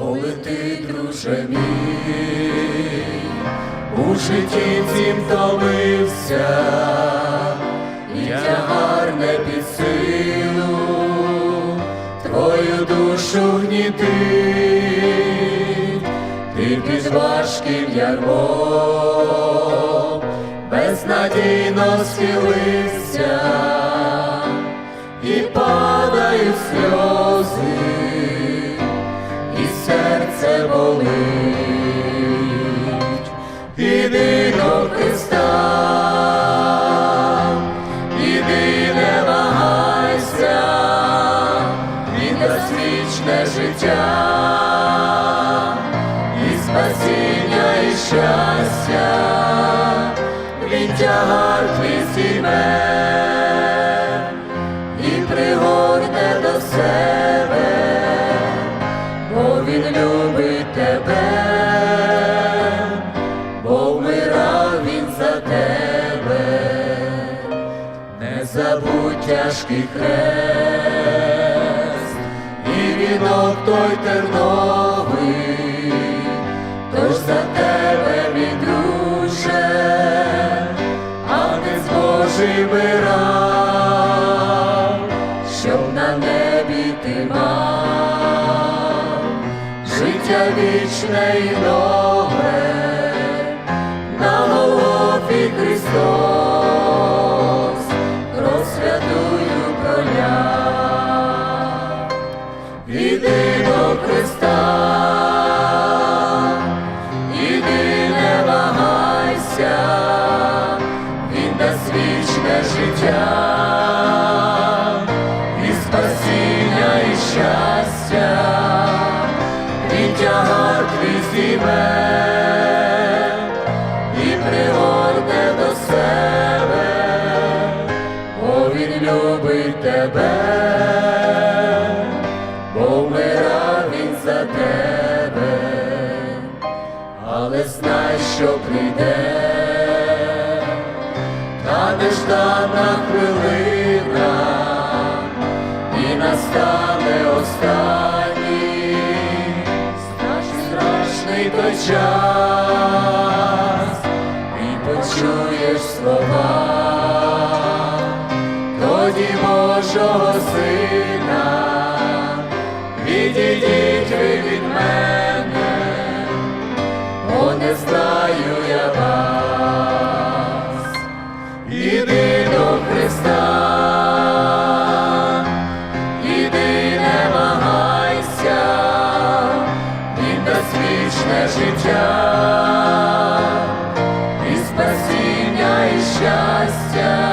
коли ти, друже мій, у житті цім томився, і тягар не під силу, твою душу гнітить, ти під важким ярмом, безнадійно схилився, болить, іди Христа, іди не вагайся, Він дасть життя, і спасіння, і щастя, він тягар твій зійме любить тебе, бо вмирав він за тебе, не забудь тяжкий хрест, і вінок той терновий, тож за тебе, мій друже, а не з Божий життя вічне і нове, на Голгофі Христос, кров святую проляв. Іди до Христа, іди не вагайся, Він дасть вічне життя, любить тебе, бо вмирав він за тебе, але знай, що прийде та неждана хвилина, і настане останній страшний, страшний той час, і почуєш слова, Божого Сина, відійдіть ви від мене, бо не знаю я вас. Іди до Христа, іди не вагайся, Він дасть вічне життя, і спасіння, і щастя,